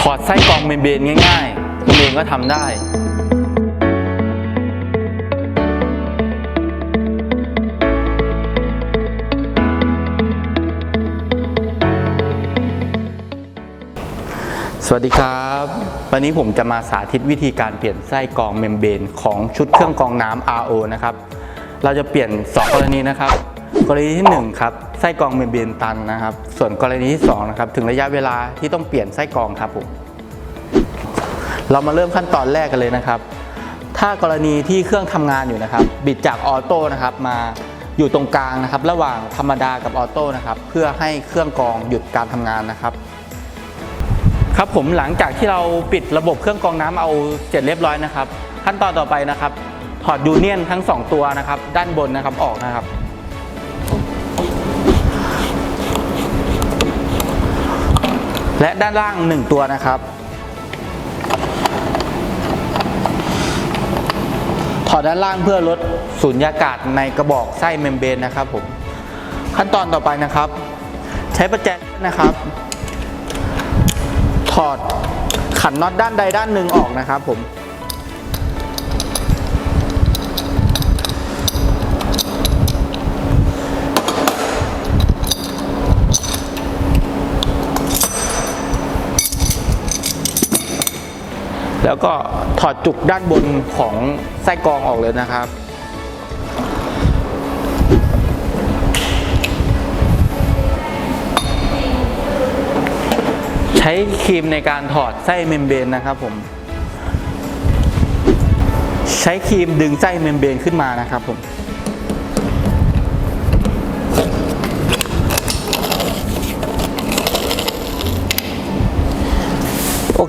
ถอดไส้กรองเมมเบรนง่ายๆคุณเองก็ทำได้สวัสดีครับ วันนี้ผมจะมาสาธิตวิธีการเปลี่ยนไส้กรองเมมเบรนของชุดเครื่องกรองน้ำ RO นะครับ เราจะเปลี่ยน 2 กรณีนะครับ กรณีที่1ครับไส้กรองเมมเบนตันนะครับ ส่วนกรณีที่2นะครับถึงระยะเวลาที่ต้องเปลี่ยนไส้กรองครับผมเรามาเริ่มขั้นตอนแรกกันเลยนะครับ ถ้ากรณีที่เครื่องทำงานอยู่นะครับ บิดจากออโต้นะครับมาอยู่ตรงกลางนะครับ ระหว่างธรรมดากับออโต้นะครับ เพื่อให้เครื่องกรองหยุดการทำงานนะครับ ครับผมหลังจากที่เราปิดระบบเครื่องกรองน้ำเอาเสร็จเรียบร้อยนะครับ ขั้นตอนต่อไปนะครับ ถอดยูเนียนทั้ง 2 ตัวนะครับ ด้านบนนะครับออกนะครับ และด้านล่าง 1 ตัวนะครับ ถอดด้านล่างเพื่อลดสูญญากาศในกระบอกไส้เมมเบรนนะครับผมขั้นตอนต่อไปนะครับ ใช้ประแจนะครับ ถอดขันน็อตด้านใดด้านหนึ่งออกนะครับผม แล้วก็ถอดจุกด้านบนของไส้กรองออกเลยนะครับ ใช้ครีมในการถอดไส้เมมเบรนนะครับผม ใช้ครีมดึงไส้เมมเบรนขึ้นมานะครับผม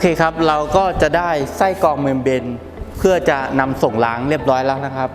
เคครับ เราก็จะได้ไส้กรองเมมเบรนเพื่อจะนำส่งล้างเรียบร้อยแล้วนะครับ